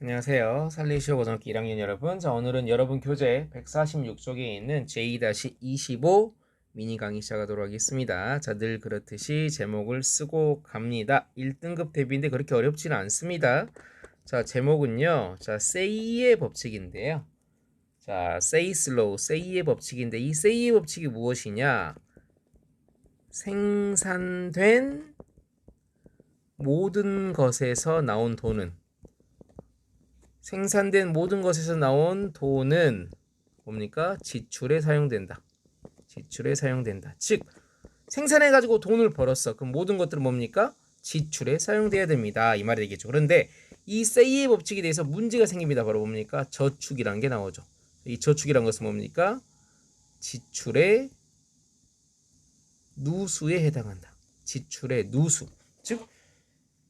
안녕하세요. 살리시오 고등학교 1학년 여러분. 자, 오늘은 여러분 교재 146쪽에 있는 J-25 미니 강의 시작하도록 하겠습니다. 자, 늘 그렇듯이 제목을 쓰고 갑니다. 1등급 대비인데 그렇게 어렵지는 않습니다. 자, 제목은요. 자, say의 법칙인데요. 자, say slow, say의 법칙인데 이 say의 법칙이 무엇이냐? 생산된 모든 것에서 나온 돈은 생산된 모든 것에서 나온 돈은 뭡니까? 지출에 사용된다. 지출에 사용된다. 즉 생산해 가지고 돈을 벌었어. 그럼 모든 것들은 뭡니까? 지출에 사용돼야 됩니다. 이 말이 되겠죠. 그런데 이 세이의 법칙에 대해서 문제가 생깁니다. 바로 뭡니까? 저축이란 게 나오죠. 이 저축이란 것은 뭡니까? 지출의 누수에 해당한다. 지출의 누수. 즉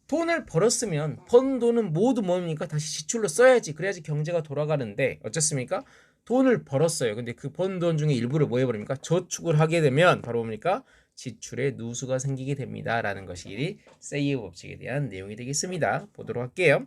돈을 벌었으면 번 돈은 모두 뭡니까? 다시 지출로 써야지. 그래야지 경제가 돌아가는데 어쨌습니까? 돈을 벌었어요. 근데 그 번 돈 중에 일부를 뭐 해버립니까? 저축을 하게 되면 바로 뭡니까? 지출의 누수가 생기게 됩니다. 라는 것이 세이의 법칙에 대한 내용이 되겠습니다. 보도록 할게요.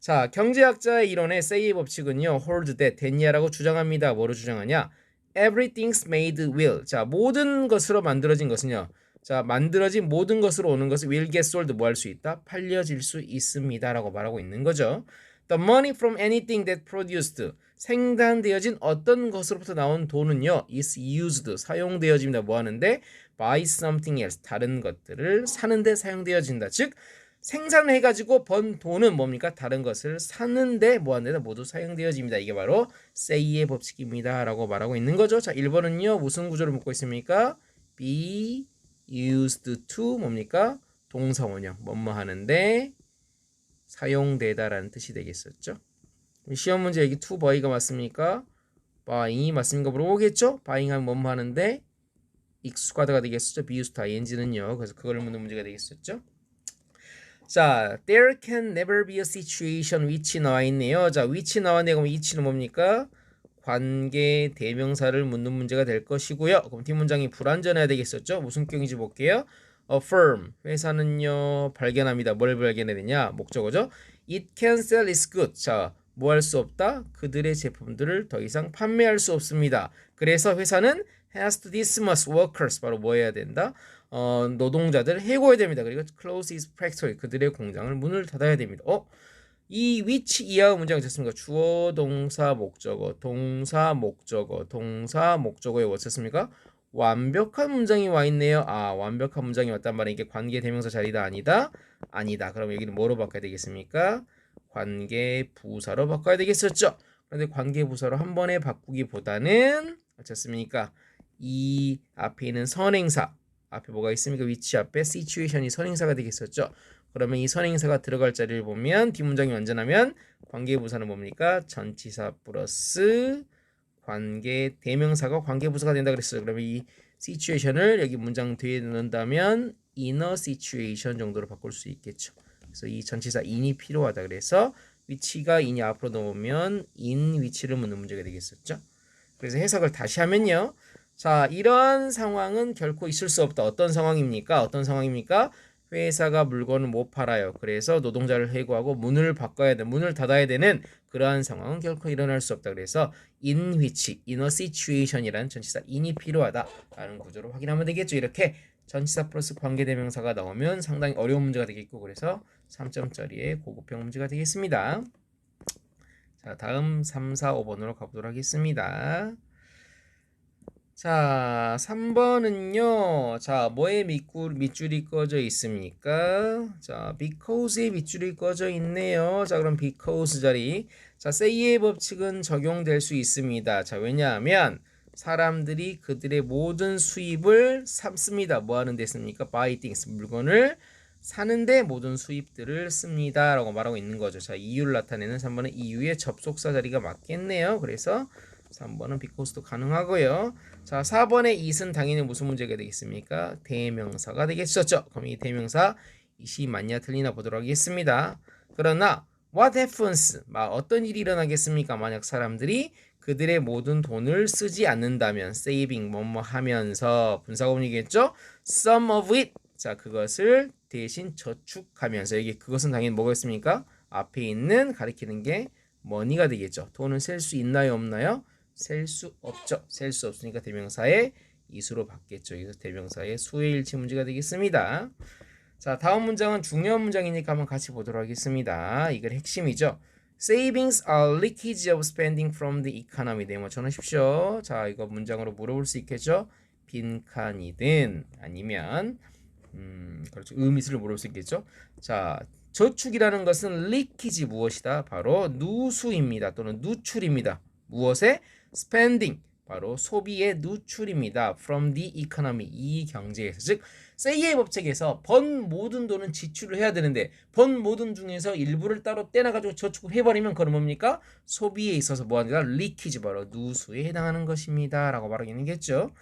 자, 경제학자의 이론의 세이의 법칙은요. hold that 됐냐라고 주장합니다. 뭐로 주장하냐? everything's made will. 자, 모든 것으로 만들어진 것은요. 자, 만들어진 모든 것으로 오는 것을 will get sold 뭐 할 수 있다? 팔려질 수 있습니다라고 말하고 있는 거죠. The money from anything that produced 생산되어진 어떤 것으로부터 나온 돈은요 is used 사용되어집니다. 뭐 하는데 buy something else 다른 것들을 사는데 사용되어진다. 즉 생산을 해가지고 번 돈은 뭡니까? 다른 것을 사는데 뭐 하는데 모두 사용되어집니다. 이게 바로 say의 법칙입니다. 라고 말하고 있는 거죠. 자, 1번은요 무슨 구조를 묻고 있습니까? be used to 뭡니까? 동사 원형 뭐뭐 하는데 사용되다라는 뜻이 되겠었죠. 시험 문제 여기 to buy가 맞습니까? buying이 맞습니까? 물어보겠죠? buying 하면 뭐뭐 하는데 익숙하다가 되겠었죠. be used to ing는요. 그래서 그걸 묻는 문제가 되겠었죠. 자, there can never be a situation which 나와 있네요. 자, which 나왔네. 그럼 which는 뭡니까? 관계 대명사를 묻는 문제가 될 것이고요. 그럼 뒷문장이 불완전해야 되겠었죠? 무슨 경인지 볼게요. affirm 회사는요 발견합니다. 뭘 발견해야 되냐? 목적어죠. It can sell its goods. 자, 뭐 할 수 없다? 그들의 제품들을 더 이상 판매할 수 없습니다. 그래서 회사는 has to dismiss workers 바로 뭐 해야 된다? 어, 노동자들 해고해야 됩니다. 그리고 close its factory 그들의 공장을 문을 닫아야 됩니다. 어? 이 which 이하의 문장이 쳤습니까? 주어, 동사, 목적어, 동사, 목적어, 동사, 목적어에 왔었습니까? 완벽한 문장이 와 있네요. 아, 완벽한 문장이 왔단 말은 이게 관계 대명사 자리다 아니다? 아니다. 그럼 여기는 뭐로 바꿔야 되겠습니까? 관계 부사로 바꿔야 되겠었죠. 그런데 관계 부사로 한 번에 바꾸기보다는 어떻습니까? 이 앞에 있는 선행사 앞에 뭐가 있습니까? 위치 앞에 situation이 선행사가 되겠었죠. 그러면 이 선행사가 들어갈 자리를 보면 뒷문장이 완전하면 관계부사는 뭡니까? 전치사 플러스 관계 대명사가 관계부사가 된다 그랬어요. 그러면 이 situation을 여기 문장 뒤에 넣는다면 inner situation 정도로 바꿀 수 있겠죠. 그래서 이 전치사 in이 필요하다 그래서 위치가 in이 앞으로 넣으면 in 위치를 묻는 문제가 되겠었죠. 그래서 해석을 다시 하면요. 자, 이런 상황은 결코 있을 수 없다. 어떤 상황입니까? 어떤 상황입니까? 회사가 물건을 못 팔아요. 그래서 노동자를 해고하고 문을 바꿔야 돼, 문을 닫아야 되는 그러한 상황은 결코 일어날 수 없다. 그래서 in which, in a situation이라는 전치사 in이 필요하다라는 구조로 확인하면 되겠죠. 이렇게 전치사 플러스 관계대명사가 나오면 상당히 어려운 문제가 되겠고 그래서 3점짜리의 고급형 문제가 되겠습니다. 자, 다음 3, 4, 5번으로 가보도록 하겠습니다. 자, 3번은요. 자, 뭐에 밑줄, 밑줄이 꺼져 있습니까? 자, because에 밑줄이 꺼져 있네요. 자, 그럼 because 자리. 자, say의 법칙은 적용될 수 있습니다. 자, 왜냐하면 사람들이 그들의 모든 수입을 삼습니다. 뭐 하는 데 씁니까? buy things. 물건을 사는데 모든 수입들을 씁니다. 라고 말하고 있는 거죠. 자, 이유를 나타내는 3번은 이유의 접속사 자리가 맞겠네요. 그래서 3번은 비코스도 가능하고요. 자, 4번의 it은 당연히 무슨 문제가 되겠습니까? 대명사가 되겠었죠. 그럼 이 대명사 it이 맞냐 틀리나 보도록 하겠습니다. 그러나 what happens? 막 어떤 일이 일어나겠습니까? 만약 사람들이 그들의 모든 돈을 쓰지 않는다면 saving 뭐뭐 하면서 분사구문이겠죠? some of it 자 그것을 대신 저축하면서 여기 그것은 당연히 뭐가 있습니까? 앞에 있는 가리키는 게 money가 되겠죠. 돈은 셀 수 있나요, 없나요? 셀 수 없죠. 셀 수 없으니까 대명사의 이수로 받겠죠. 그래서 대명사의 수의 일치 문제가 되겠습니다. 자, 다음 문장은 중요한 문장이니까 한번 같이 보도록 하겠습니다. 이건 핵심이죠. Savings are leakage of spending from the economy. 네, 뭐 전하십시오. 자, 이거 문장으로 물어볼 수 있겠죠? 빈칸이든 아니면 음, 그렇죠. 의미수를 물어볼 수 있겠죠? 자, 저축이라는 것은 leakage 무엇이다? 바로 누수입니다. 또는 누출입니다. 무엇에? Spending. 바로 소비의 누출입니다. from the economy. 이 경제에서. 즉, 세이의 법칙에서 번 모든 돈은 지출을 해야 되는데 번 모든 중에서 일부를 따로 떼나가지고 저축을 해버리면 그건 뭡니까? 소비에 있어서 뭐하니까 리키지 바로 누수에 해당하는 것입니다. 라고 말하겠죠.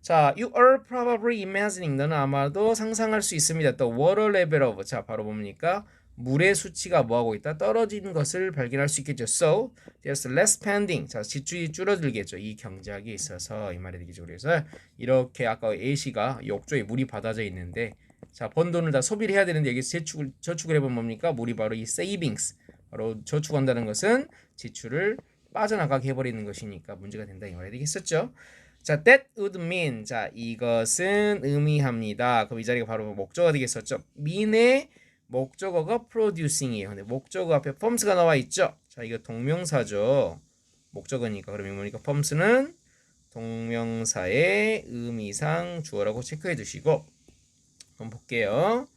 자, you are probably imagining. 너는 아마도 상상할 수 있습니다. 또 water level of. 자, 바로 뭡니까? 물의 수치가 뭐하고 있다? 떨어지는 것을 발견할 수 있겠죠. So, there's less spending. 자, 지출이 줄어들겠죠. 이 경제학에 있어서 이 말이 되겠죠. 그래서 이렇게 아까 A씨가 욕조에 물이 받아져 있는데 자, 번 돈을 다 소비를 해야 되는데 여기서 저축을, 저축을 해보면 뭡니까? 물이 바로 이 savings. 바로 저축한다는 것은 지출을 빠져나가게 해버리는 것이니까 문제가 된다. 이 말이 되겠었죠. 자, that would mean. 자, 이것은 의미합니다. 그럼 이 자리가 바로 목적어가 되겠었죠. mean의 목적어가 producing이에요. 근데 목적어 앞에 forms가 나와 있죠. 자, 이거 동명사죠. 목적어니까 그러면 뭐니까 forms는 동명사의 의미상 주어라고 체크해 두시고 한번 볼게요.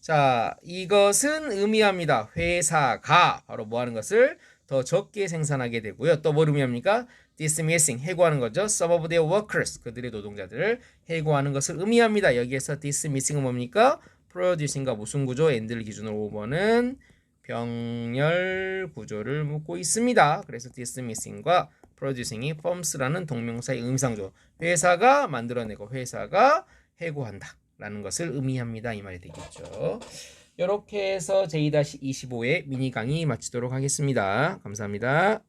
자, 이것은 의미합니다. 회사가 바로 뭐 하는 것을 더 적게 생산하게 되고요. 또뭐 의미합니까? dismissing 해고하는 거죠. some of their workers 그들의 노동자들을 해고하는 것을 의미합니다. 여기에서 dismissing은 뭡니까? Producing과 무슨 구조? end를 기준으로 5번은 병렬 구조를 묻고 있습니다. 그래서 dismissing과 producing이 forms라는 동명사의 의미상조 회사가 만들어내고 회사가 해고한다 라는 것을 의미합니다. 이 말이 되겠죠. 이렇게 해서 제2-25의 미니 강의 마치도록 하겠습니다. 감사합니다.